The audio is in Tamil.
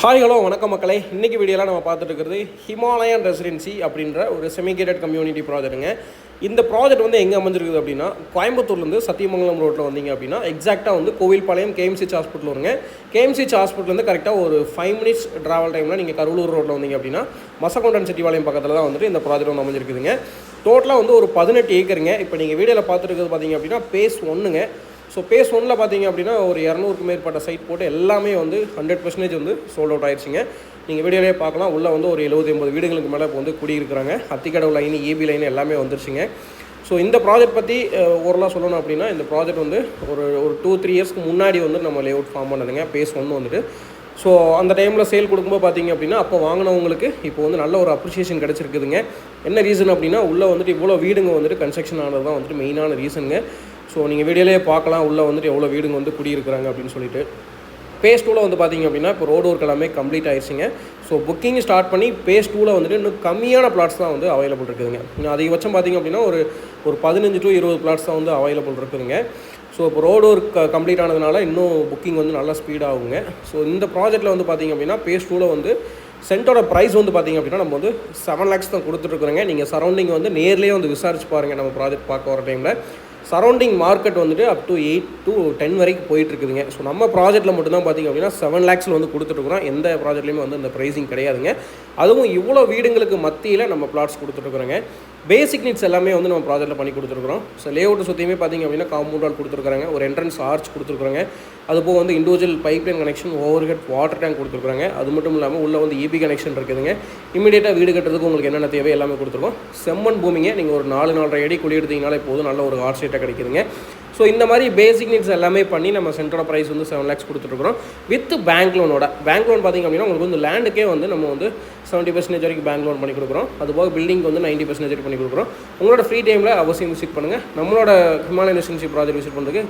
ஹாய் ஹலோ வணக்கம் மக்களே. இன்றைக்கி வீடியோலாம் நம்ம பார்த்துட்டு இருக்கிறது ஹிமாலயன் ரெசிடென்சி அப்படின்ற ஒரு செமிகேட்டட் கம்யூனிட்டி ப்ராஜெக்ட்டுங்க இந்த ப்ராஜெக்ட் வந்து எங்கே அமைஞ்சிருக்குது அப்படின்னா கோயம்புத்தூர்லேருந்து சத்தியமங்கலம் ரோட்டில் வந்தீங்க அப்படின்னா எக்ஸாக்டாக வந்து கோவில்பாளையம் கேஎம்சிஹெச் ஹாஸ்பிட்டல் வருங்க கேஎம்சிஹெச் ஹாஸ்பிட்டலேருந்து கரெக்டாக ஒரு ஃபைவ் மினிட்ஸ் ட்ராவல் டைமில் நீங்கள் கருவூர் ரோட்டில் வந்தீங்க அப்படின்னா மசக்கொண்டன் செட்டிவாளையம் பக்கத்தில் தான் வந்துட்டு இந்த ப்ராஜெக்ட் வந்து அமைஞ்சிருக்குதுங்க. டோட்டலாக வந்து ஒரு பதினெட்டு ஏக்கருங்க இப்போ நீங்கள் வீடியோவில் பார்த்துருக்கிறது பார்த்தீங்க அப்படின்னா பேஸ் ஒன்றுங்க ஸோ பேஸ் ஒன்னில் பார்த்தீங்க அப்படின்னா ஒரு இரநூறுக்கு மேற்பட்ட சைட் போட்டு எல்லாமே வந்து ஹண்ட்ரட் பர்சன்டேஜ் வந்து சோல்ட் அவுட் ஆயிடுச்சிங்க நீங்கள் வீடியோலேயே பார்க்கலாம். உள்ளே வந்து ஒரு எழுபது எண்பது வீடுகளுக்கு மேலே இப்போ வந்து குடியிருக்கிறாங்க. அத்திக்கடவு லைன் ஏபி லைன் எல்லாமே வந்துருச்சுங்க. ஸோ இந்த ப்ராஜெக்ட் பற்றி ஓரலாக சொல்லணும் அப்படின்னா இந்த ப்ராஜெக்ட் வந்து ஒரு ஒரு டூ த்ரீ இயர்ஸ்க்கு முன்னாடி வந்து நம்ம லே அவுட் ஃபார்ம் பண்ணதுங்க. பேஸ் ஒன்று வந்துட்டு. ஸோ அந்த டைமில் சேல் கொடுக்கும்போது பார்த்தீங்க அப்படின்னா அப்போ வாங்கினவங்களுக்கு இப்போ வந்து நல்ல ஒரு அப்ரிசியேஷன் கிடச்சிருக்குதுங்க. என்ன ரீசன் அப்படின்னா உள்ளே வந்துட்டு இவ்வளோ வீடுங்க வந்துட்டு கன்ஸ்ட்ரக்ஷன் ஆனது தான் வந்துட்டு மெயினான ரீசனுங்க ஸோ நீங்கள் வீடியோலேயே பார்க்கலாம். உள்ளே வந்துட்டு எவ்வளோ வீடுங்க வந்து குடியிருக்கிறாங்க அப்படின்னு சொல்லிட்டு. பேஸ் டூவில் வந்து பார்த்தீங்க அப்படின்னா இப்போ ரோடு ஒர்க் எல்லாமே கம்ப்ளீட் ஆயிடுச்சுங்க. ஸோ புக்கிங் ஸ்டார்ட் பண்ணி பேஸ் டூவில் வந்துட்டு இன்னும் கம்மியான பிளாட்ஸ் தான் வந்து அவைலபிள் இருக்குதுங்க. இன்னும் அதிகபட்சம் பார்த்தீங்க அப்படின்னா ஒரு ஒரு பதினஞ்சு டு இருபது பிளாட்ஸ் தான் வந்து அவைலபிள் இருக்குதுங்க. ஸோ இப்போ ரோடு ஒர்க் கம்ப்ளீட் ஆனதுனால இன்னும் புக்கிங் வந்து நல்லா ஸ்பீடாகுங்க ஸோ இந்த ப்ராஜெக்ட்டில் வந்து பார்த்தீங்க அப்படின்னா பேஸ் டூவில் வந்து சென்ட்டோட ப்ரைஸ் வந்து பார்த்தீங்க அப்படின்னா நம்ம வந்து செவன் லேக்ஸ் தான் கொடுத்துட்ருக்குறோங்க நீங்கள் சரௌண்டிங் வந்து நேர்லேயே வந்து விசாரிச்சு பாருங்கள் நம்ம ப்ராஜெக்ட் பார்க்க வர டைமில் சரௌண்டிங் மார்க்கெட் வந்துட்டு up to eight to ten வரைக்கும் போயிட்டுருக்குதுங்க. ஸோ நம்ம ப்ராஜெக்ட்டில் மட்டும்தான் பார்த்தீங்க அப்படின்னா செவன் லேக்ஸில் வந்து கொடுத்துட்ருக்குறோம் எந்த ப்ராஜெக்ட்லேயுமே வந்து அந்த ப்ரைஸிங் கிடையாதுங்க. அதுவும் இவ்வளோ வீடுங்களுக்கு மத்தியில் நம்ம பிளாட்ஸ் கொடுத்துட்ருக்குறோங்க பேசிக் நீட்ஸ் எல்லாமே வந்து நம்ம ப்ராஜெக்ட்டில் பண்ணி கொடுத்துருக்குறோம் ஸோ லே அவுட் சுற்றியுமே பார்த்தீங்க அப்படின்னா காம்பவுண்ட் வால் கொடுத்துருக்குறாங்க. ஒரு என்ட்ரன்ஸ் ஆர்ச் கொடுத்துருக்குறாங்க. அது போக வந்து individual pipeline connection overhead water tank கொடுத்துருக்காங்க அது மட்டும் இல்லாமல் உள்ளே வந்து இபி கனெக்ஷன் இருக்குதுங்க. இமீடியட்டாக வீடு கட்டுறதுக்கு உங்களுக்கு என்னென்ன தேவை எல்லாமே கொடுத்துருக்கோம். செம்மண் பூமிங்க நீங்கள் ஒரு நாலு நாலரை அடி குழி எடுத்தீங்கனாலே போதும். நல்ல ஒரு ஹார்ட் சீட்டாக கிடைக்குதுங்க. ஸோ இந்த மாதிரி பேசிக் நீட்ஸ் எல்லாமே பண்ணி நம்ம சென்டரோட ப்ரைஸ் வந்து செவன் லேக்ஸ் கொடுத்துட்ருக்குறோம் வித் பேங்க் லோனோட பேங்க் லோன் பார்த்திங்க அப்படின்னா உங்களுக்கு வந்து லேண்டுக்கே வந்து நம்ம வந்து செவன்ட்டி பர்சன்டேஜ் வரைக்கும் பேங்க் லோன் பண்ணி கொடுக்குறோம். அது போக பில்டிங் வந்து நைன்ட்டி பர்சன்டேஜ் பண்ணி கொடுக்குறோம். உங்களோட ஃப்ரீ டைமில் அவசியம் விசிட் பண்ணுங்கள் நம்மளோட ஹிமாலயன் ரெசிடென்சி ப்ராஜெக்ட் விசிட் பண்ணுறதுக்கு